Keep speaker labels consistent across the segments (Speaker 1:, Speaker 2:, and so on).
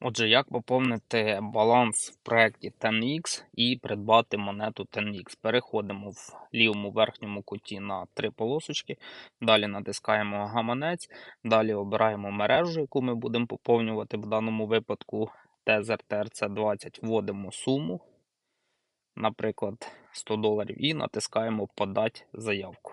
Speaker 1: Отже, як поповнити баланс в проєкті 10X і придбати монету 10X? Переходимо в лівому верхньому куті на три полосочки, далі натискаємо гаманець, далі обираємо мережу, яку ми будемо поповнювати в даному випадку Tether TRC20, вводимо суму, наприклад, 100 доларів, і натискаємо Подати заявку.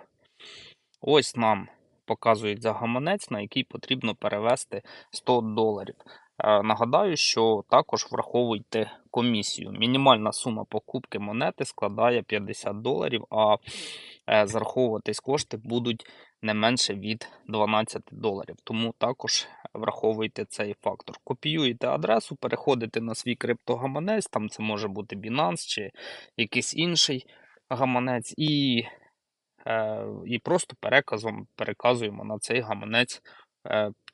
Speaker 1: Ось нам показують за гаманець, на який потрібно перевести 100 доларів. Е, Нагадаю, що також враховуйте комісію. Мінімальна сума покупки монети складає 50 доларів, а е, зараховуватись кошти будуть не менше від 12 доларів. Тому також враховуйте цей фактор. Копіюєте адресу, переходите на свій криптогаманець, там це може бути Binance чи якийсь інший гаманець, і, е, і просто переказом переказуємо на цей гаманець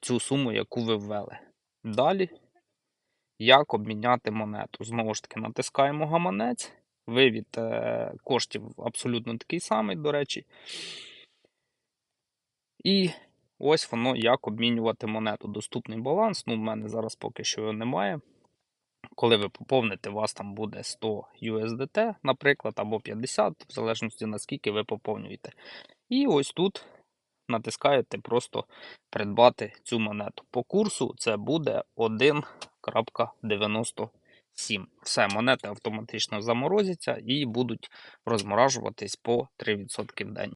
Speaker 1: цю суму, яку ви ввели. Далі, як обміняти монету? Знову ж таки, натискаємо гаманець. Вивід е, коштів абсолютно такий самий, до речі. І ось воно, як обмінювати монету. Доступний баланс. Ну, в мене зараз поки що його немає. Коли ви поповните, у вас там буде 100 USDT, наприклад, або 50, в залежності наскільки ви поповнюєте. І ось тут натискаєте просто придбати цю монету. По курсу це буде 1.97. Все, монети автоматично заморозяться і будуть розморажуватись по 3% в день.